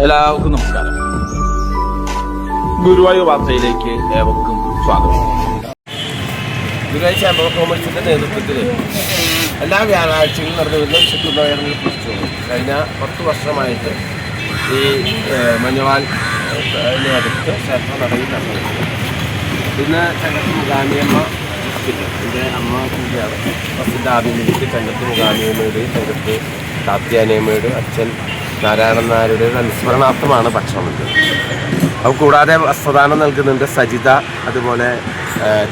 എല്ലാവർക്കും നമസ്കാരം. ഗുരുവായൂർ വാർത്തയിലേക്ക് ഏവർക്കും സ്വാഗതം. ഗുരുവായൂർ ഓഫ് കോമേഴ്സിന്റെ നേതൃത്വത്തിൽ എല്ലാ വ്യാഴാഴ്ചയും നടന്നു വരുന്ന വിശുദ്ധ പുസ്തകം കഴിഞ്ഞ പത്ത് വർഷമായിട്ട് ഈ മഞ്ഞവാൽ അടുത്ത് ക്ഷേത്ര നടയിൽ നടന്നു. പിന്നെ ചങ്ങത്ത് മുഖാമിയമ്മ എന്റെ അമ്മ കൂടിയാണ് ഫസ്റ്റിന്റെ ആഭിമുഖ്യത്തിൽ ചങ്ങത്ത് മുഖാമിയമ്മയുടെയും ചങ്ങത്ത് കാത്യാനിയമ്മയുടെയും അച്ഛൻ നാരായണൻ നായരുടെ അനുസ്മരണാർത്ഥമാണ് ഭക്ഷണം നൽകുന്നത് അത് കൂടാതെ വസ്ത്രദാനം നൽകുന്നുണ്ട് സജിത അതുപോലെ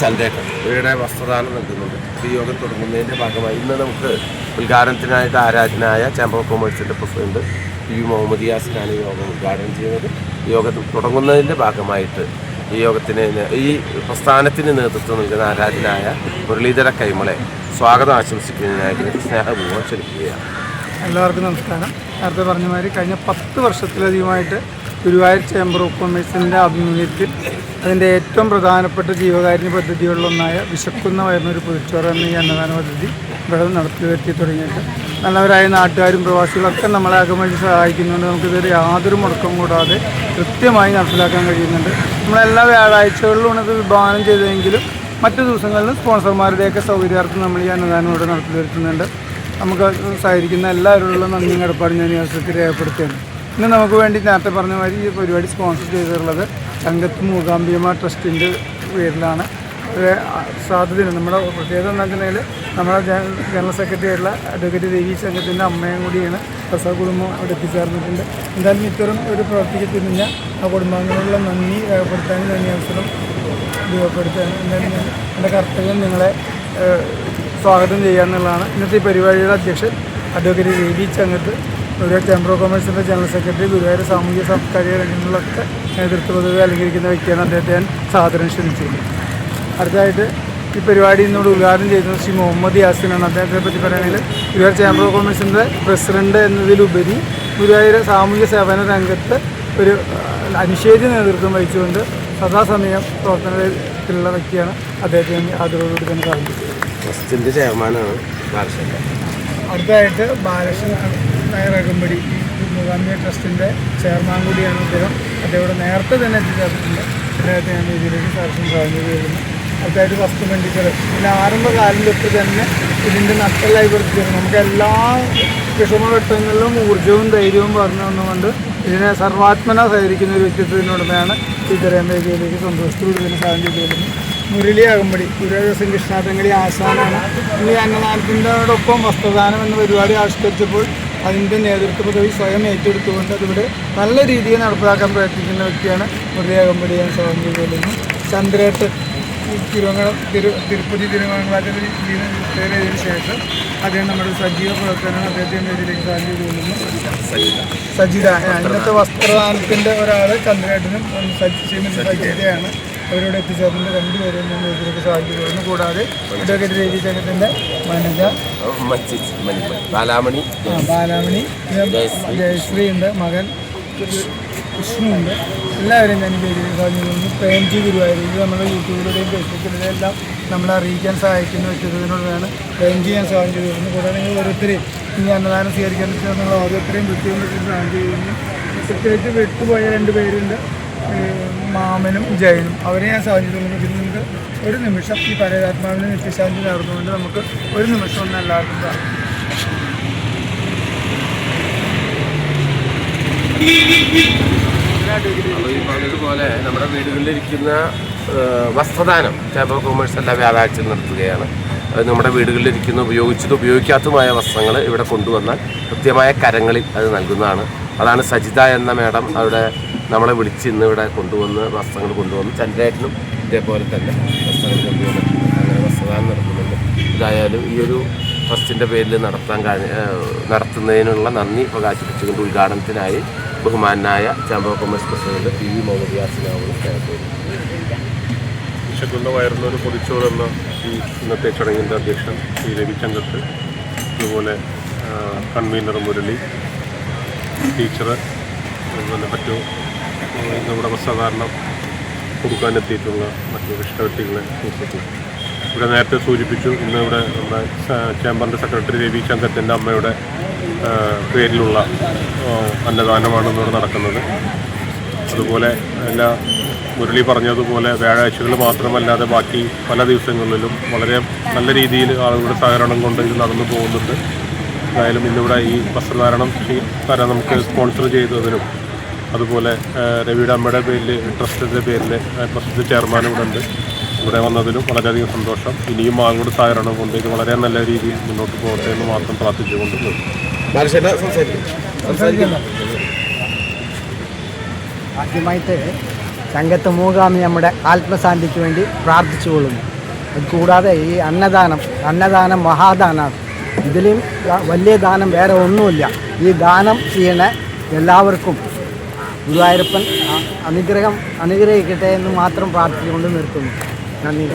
ചന്ദ്രേട്ടൻ. ഇവരുടെ വസ്ത്രദാനം നൽകുന്നുണ്ട്. ഈ യോഗം തുടങ്ങുന്നതിന്റെ ഭാഗമായി ഇന്ന് നമുക്ക് ഉദ്ഘാടനത്തിനായിട്ട് ആരാധനായ ചേംബർ ഓഫ് കൊമേഴ്സിന്റെ പ്രസിഡന്റ് പി യു മുഹമ്മദ് യാസിനാണ് ഈ യോഗം ഉദ്ഘാടനം ചെയ്യുന്നത്. യോഗം തുടങ്ങുന്നതിന്റെ ഭാഗമായിട്ട് ഈ യോഗത്തിന് ഈ പ്രസ്ഥാനത്തിന് നേതൃത്വം നൽകുന്ന ആരാധനായ മുരളീധര കൈമളെ സ്വാഗതം ആശംസിക്കുന്നതിനായിട്ട് സ്നേഹപൂർവം ക്ഷണിക്കുകയാണ്. എല്ലാവർക്കും നമസ്കാരം. നേരത്തെ പറഞ്ഞ മാതിരി കഴിഞ്ഞ പത്ത് വർഷത്തിലധികമായിട്ട് ഗുരുവായൂർ ചേംബർ ഓഫ് കൊമേഴ്സിന്റെ ആഭിമുഖ്യത്തിൽ അതിന്റെ ഏറ്റവും പ്രധാനപ്പെട്ട ജീവകാരുണ്യ പദ്ധതികളിലൊന്നായ വിശക്കുന്ന വരുന്നൊരു പുതുച്ചോറ് എന്ന ഈ അന്നദാന പദ്ധതി ഇവിടെ നടത്തി വരുത്തി തുടങ്ങിയിട്ട് നല്ലവരായ നാട്ടുകാരും പ്രവാസികളൊക്കെ നമ്മളെ അകമഴി സഹായിക്കുന്നുണ്ട്. നമുക്കിതൊരു യാതൊരു മുടക്കം കൂടാതെ കൃത്യമായി നടപ്പിലാക്കാൻ കഴിയുന്നുണ്ട്. നമ്മളെല്ലാ വ്യാഴാഴ്ചകളിലും ഇത് വിഭാവനം ചെയ്തെങ്കിലും മറ്റു ദിവസങ്ങളിലും സ്പോൺസർമാരുടെയൊക്കെ സൗകര്യാർത്ഥം നമ്മൾ ഈ അന്നദാനം ഇവിടെ നടത്തി വരുത്തുന്നുണ്ട്. നമുക്ക് സഹകരിക്കുന്ന എല്ലാവരോടുള്ള നന്ദിയും കടപ്പാട് ഞാൻ ഈ അവസരത്തിൽ രേഖപ്പെടുത്തുകയാണ്. ഇന്ന് നമുക്ക് വേണ്ടി നേരത്തെ പറഞ്ഞ മാതിരി ഈ പരിപാടി സ്പോൺസർ ചെയ്തിട്ടുള്ളത് രംഗത്ത് മൂകാംബിയമ്മ ട്രസ്റ്റിന്റെ പേരിലാണ്. സാധ്യതയുണ്ട്. നമ്മുടെ പ്രത്യേകത എന്താ വെച്ചിട്ടുണ്ടെങ്കിൽ നമ്മുടെ ജനറൽ സെക്രട്ടറി ആയിട്ടുള്ള അഡ്വക്കേറ്റ് ദേവി സംഘത്തിന്റെ അമ്മയും കൂടിയാണ് പ്രസവ കുടുംബം അവിടെ എത്തിച്ചേർന്നിട്ടുണ്ട്. എന്തായാലും ഇത്തരം ഒരു പ്രവർത്തിക്ക് തിരിഞ്ഞ ആ കുടുംബാംഗങ്ങളുള്ള നന്ദി രേഖപ്പെടുത്താനും നന്ദി അവസരം ഉപയോഗപ്പെടുത്താനും എന്തായാലും എന്റെ കർത്തവ്യം നിങ്ങളെ സ്വാഗതം ചെയ്യുക എന്നുള്ളതാണ്. ഇന്നത്തെ പരിപാടിയുടെ അധ്യക്ഷൻ advocate Ravi Changath Guruvayur chamber of കൊമേഴ്സിന്റെ general secretary Guruvayur സാമൂഹ്യ സാംസ്കാരിക രംഗങ്ങളിലൊക്കെ നേതൃത്വ പദവി അലങ്കരിക്കുന്ന വ്യക്തിയാണ് അദ്ദേഹത്തെ ഞാൻ സാദരം ക്ഷണിച്ചിരുന്നത് അടുത്തതായിട്ട് ഈ പരിപാടി ഇന്നോട് ഉദ്ഘാടനം ചെയ്തത് ശ്രീ മുഹമ്മദ് യാസിനാണ് അദ്ദേഹത്തെ പറ്റി പറയുകയാണെങ്കിൽ ഗുരുവായൂർ ചേംബർ ഓഫ് കൊമേഴ്സിന്റെ പ്രസിഡന്റ് എന്നതിലുപരി ഗുരുവായൂർ സാമൂഹ്യ സേവന രംഗത്ത് ഒരു അനുശേചി നേതൃത്വം വഹിച്ചുകൊണ്ട് സദാസമയം പ്രവർത്തനത്തിലുള്ള വ്യക്തിയാണ് അദ്ദേഹത്തെ ആദരവോട് കൊടുക്കാൻ സാധിച്ചത് ട്രസ്റ്റിന്റെ ചെയർമാനാണ് ബാലകൃഷ്ണൻ അടുത്തായിട്ട് ബാലകൃഷ്ണൻ നായർ അകമ്പടി മൂകാംബിക ട്രസ്റ്റിന്റെ ചെയർമാൻ കൂടിയാണ് അദ്ദേഹം. അദ്ദേഹം നേരത്തെ തന്നെ എത്തിച്ചേർന്നിട്ടുണ്ട്. അദ്ദേഹത്തെ ഞാൻ ഇതിലേക്ക് സാക്ഷ്യം ചെയ്യുന്നു അടുത്തായിട്ട് വസ്തു മെഡിക്കൽ പിന്നെ ആരംഭകാലം തൊട്ട് തന്നെ ഇതിന്റെ നട്ടലായി പ്രവർത്തിച്ചിരുന്നു നമുക്ക് എല്ലാ വിഷമഘട്ടങ്ങളിലും ഊർജവും ധൈര്യവും പറഞ്ഞു തന്നുകൊണ്ട് ഇതിനെ സർവാത്മന സഹകരിക്കുന്ന ഒരു വ്യക്തിത്വത്തിനുടമയാണ് ഈ ഇത്തരം സന്തോഷത്തോടെ ഇതിനെ ചെയ്തിരുന്നു മുരളി അകമ്പടി ഗുരുവായൂർ കൃഷ്ണാട്ടങ്കടി ആശാനാണ് ഇന്ന് അന്നദാനത്തിന്റെയോടൊപ്പം വസ്ത്രദാനം എന്ന പരിപാടി ആവിഷ്കരിച്ചപ്പോൾ അതിന്റെ നേതൃത്വ പദവി സ്വയം ഏറ്റെടുത്തുകൊണ്ട് അതിവിടെ നല്ല രീതിയിൽ നടപ്പിലാക്കാൻ പ്രയത്നിക്കുന്ന വ്യക്തിയാണ് മുരളി ഞാൻ സ്വാതന്ത്ര്യം കൊല്ലുന്നു ചന്ദ്രേട്ട് തിരുവങ്ങളം തിരുവങ്ങ തിരു തിരുപ്പതി തിരുവങ്ങളാറ്റിൽ ചെയ്തതിനു ശേഷം അദ്ദേഹം നമ്മുടെ സജീവ പ്രവർത്തനം അദ്ദേഹത്തിന്റെ ഇതിലേക്ക് സാധ്യത തോന്നുന്നു സജിത ആ, ഇന്നത്തെ വസ്ത്രദാനത്തിന്റെ ഒരാൾ ചന്ദ്രേട്ടനും സജി- ശ്രീമതി സജിതയാണ്. അവരോട് എത്തിച്ചേർന്നിട്ട് രണ്ടുപേരും ഞാൻ ഇതിലേക്ക് സാധിക്കുന്നു കൂടാതെ അഡ്വക്കേറ്റ് രവി ചങ്ങത്തിന്റെ മനജ. മഞ്ജിത് ബാലാമണി ആ, ബാലാമണി ജയശ്രീ. ഉണ്ട് മകൻ വിഷ്ണു ഉണ്ട്. എല്ലാവരെയും ഞാൻ പേരിൽ സാധിക്കുന്നു പ്രേംജി ഗുരുവായൂർ. ഇത് നമ്മുടെ യൂട്യൂബിലൂടെയും ഫേസ്ബുക്കിലൂടെയും എല്ലാം നമ്മളെ അറിയിക്കാൻ സഹായിക്കുന്ന വ്യക്തിത്വത്തിനോടാണ് പ്രേംജി ഞാൻ സ്വാഗതം ചെയ്തു കൂടാതെ നിങ്ങൾ ഓരോരുത്തരെയും ഇനി അന്നദാനം സ്വീകരിക്കാൻ നിങ്ങൾ ഓരോരുത്തരെയും വൃത്തിയും വൃത്തിയും സ്വാഗതം ചെയ്യുന്നു പ്രത്യേകിച്ച് വിട്ടുപോയ രണ്ട് പേരുണ്ട്. മാമനും ജയനും. അവരെ ഞാൻ സാധിച്ചിട്ടുണ്ട് പിന്നെ നിങ്ങൾക്ക് ഒരു നിമിഷം ഈ പരേതാത്മാവിന് നിത്യശാന്തി നേർന്നുകൊണ്ട് നമുക്ക് ഒരു നിമിഷം ഒന്ന് എല്ലാവർക്കും പോലെ നമ്മുടെ വീടുകളിലിരിക്കുന്ന വസ്ത്രദാനം ചേംബർ കോമേഴ്സ് എല്ലാം വ്യാഴാഴ്ച നടത്തുകയാണ് നമ്മുടെ വീടുകളിലിരിക്കുന്ന ഉപയോഗിച്ചതും ഉപയോഗിക്കാത്തതുമായ വസ്ത്രങ്ങൾ ഇവിടെ കൊണ്ടുവന്നാൽ കൃത്യമായ കരങ്ങളിൽ അത് നൽകുന്നതാണ്. അതാണ് സജിത എന്ന മേഡം അവിടെ നമ്മളെ വിളിച്ച് ഇന്ന് ഇവിടെ കൊണ്ടുവന്ന് വസ്ത്രങ്ങൾ കൊണ്ടുവന്ന് ചന്ദ്രേട്ടനും ഇതേപോലെ തന്നെ വസ്ത്രങ്ങൾ കൊണ്ടുവന്ന് അങ്ങനെ വസ്ത്രദാനം നടത്തുന്നുണ്ട്. ഇതായാലും ഈ ഒരു ട്രസ്റ്റിന്റെ പേരിൽ നടത്താൻ നടത്തുന്നതിനുള്ള നന്ദി പ്രകാശിപ്പിച്ചുകൊണ്ട് ഉദ്ഘാടനത്തിനായി ബഹുമാനായ chamber commerce president P V വിശക്കുന്ന വയറിനൊരു പൊതിച്ചോറ് എന്ന ഈ ഇന്നത്തെ ചടങ്ങിന്റെ അധ്യക്ഷൻ ശ്രീ രവിചന്ദ്രത്ത് അതുപോലെ കൺവീനർ മുരളി ടീച്ചർ അതുപോലെ മറ്റു നമ്മുടെ വസ്ത്രധാരണം കൊടുക്കാനെത്തിയിട്ടുള്ള മറ്റു ഇഷ്ടവ്യക്തികളെ സൂക്ഷിക്കും ഇവിടെ നേരത്തെ സൂചിപ്പിച്ചു ഇന്ന് ഇവിടെ നമ്മുടെ ചേംബറിന്റെ സെക്രട്ടറി രവി ചന്ദ്രത്തിന്റെ അമ്മയുടെ പേരിലുള്ള അന്നദാനമാണ് ഇന്നിവിടെ നടക്കുന്നത്. അതുപോലെ എല്ലാ മുരളി പറഞ്ഞതുപോലെ വ്യാഴാഴ്ചകൾ മാത്രമല്ലാതെ ബാക്കി പല ദിവസങ്ങളിലും വളരെ നല്ല രീതിയിൽ ആളുകളുടെ സഹകരണം കൊണ്ട് ഇത് നടന്നു പോകുന്നുണ്ട്. എന്തായാലും ഇന്നിവിടെ ഈ വസ്ത്രധാരണം തരാൻ നമുക്ക് സ്പോൺസർ ചെയ്തതിനും അതുപോലെ രവിയുടെ അമ്മയുടെ പേരിൽ ട്രസ്റ്റിന്റെ പേരിൽ ട്രസ്റ്റിന്റെ ചെയർമാൻ ഇവിടെ ഉണ്ട്. ഇവിടെ വന്നതിലും വളരെയധികം സന്തോഷം. ഇനിയും ആളുകളുടെ സഹകരണം കൊണ്ട് ഇത് വളരെ നല്ല രീതിയിൽ മുന്നോട്ട് പോകട്ടെ എന്ന് മാത്രം പ്രാർത്ഥിച്ചുകൊണ്ട് സംസാരിക്കും. ആദ്യമായിട്ട് സംഘത്ത് മൂകാമി നമ്മുടെ ആത്മശാന്തിക്ക് വേണ്ടി പ്രാർത്ഥിച്ചുകൊള്ളുന്നു അത് കൂടാതെ ഈ അന്നദാനം അന്നദാനം മഹാദാനമാണ് ഇതിലും വലിയ ദാനം വേറെ ഒന്നുമില്ല ഈ ദാനം ചെയ്യണ എല്ലാവർക്കും ഗുരുവായൂരപ്പൻ അനുഗ്രഹം അനുഗ്രഹിക്കട്ടെ എന്ന് മാത്രം പ്രാർത്ഥിച്ചുകൊണ്ട് നിർത്തുന്നു നന്ദി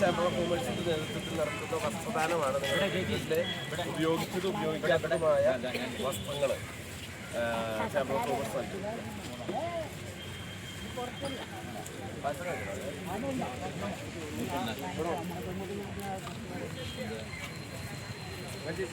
ചാമ്പറ കോമേഴ്സിന്റെ നേതൃത്വത്തിൽ നടത്തുന്ന വസ്ത്രദാനമാണ് നിങ്ങളുടെ ഉപയോഗിച്ചതും ഉപയോഗിക്കാത്തതുമായ വസ്ത്രങ്ങൾ ചാമ്പറ കോമേഴ്സ് നൽകും ബാലശേട്ട Gracias.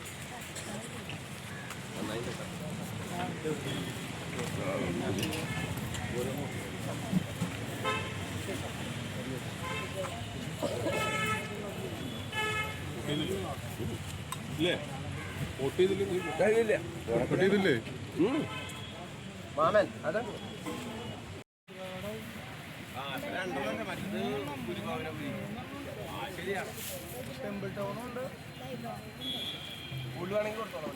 കഴിയില്ല ഉം. മാമൻ അതാണ് ടെമ്പിൾ ടൗണുണ്ട് ഉണ്ട്. ഉള്ളുവാണെങ്കിൽ കൊടുത്തോളാം.